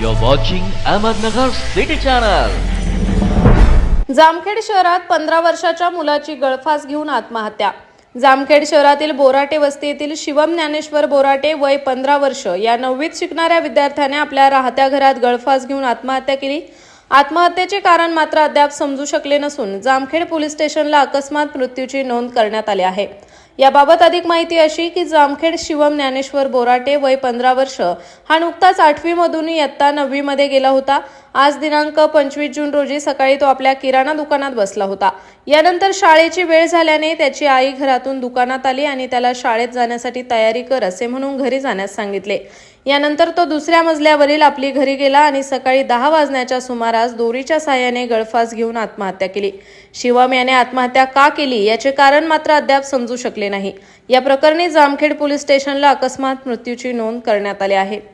You're watching Ahmednagar City Channel. Jamkhed शहरात पंधरा वर्षाच्या मुलाची गळफास घेऊन आत्महत्या. जामखेड शहरातील बोराटे वस्ती येथील शिवम ज्ञानेश्वर बोराटे वय पंधरा वर्ष या नववीत शिकणाऱ्या विद्यार्थ्याने आपल्या राहत्या घरात गळफास घेऊन आत्महत्या केली. आत्महत्येचे कारण मात्र अद्याप समजू शकले नसून जामखेड पोलीस स्टेशनला अकस्मात मृत्यूची नोंद करण्यात आली आहे. याबाबत अधिक माहिती अशी की जामखेड शिवम ज्ञानेश्वर बोराटे वय पंधरा वर्ष. हा नुकताच आठवीमधून इयत्ता नववीमध्ये गेला होता. आज दिनांक पंचवीस जून रोजी सकाळी तो आपल्या किराणा दुकानात बसला होता. यानंतर शाळेची वेळ झाल्याने त्याची आई घरातून दुकानात आली आणि त्याला शाळेत जाण्यासाठी तयारी कर असे म्हणून घरी जाण्यास सांगितले. यानंतर तो दुसऱ्या मजल्यावरील आपली घरी गेला आणि सकाळी दहा वाजण्याच्या सुमारास दोरीच्या साह्याने गळफास घेऊन आत्महत्या केली. शिवम याने आत्महत्या का केली याचे कारण मात्र अद्याप समजू शकले नाही. या प्रकरणी जामखेड पोलीस स्टेशनला अकस्मात मृत्यूची नोंद करण्यात आली आहे.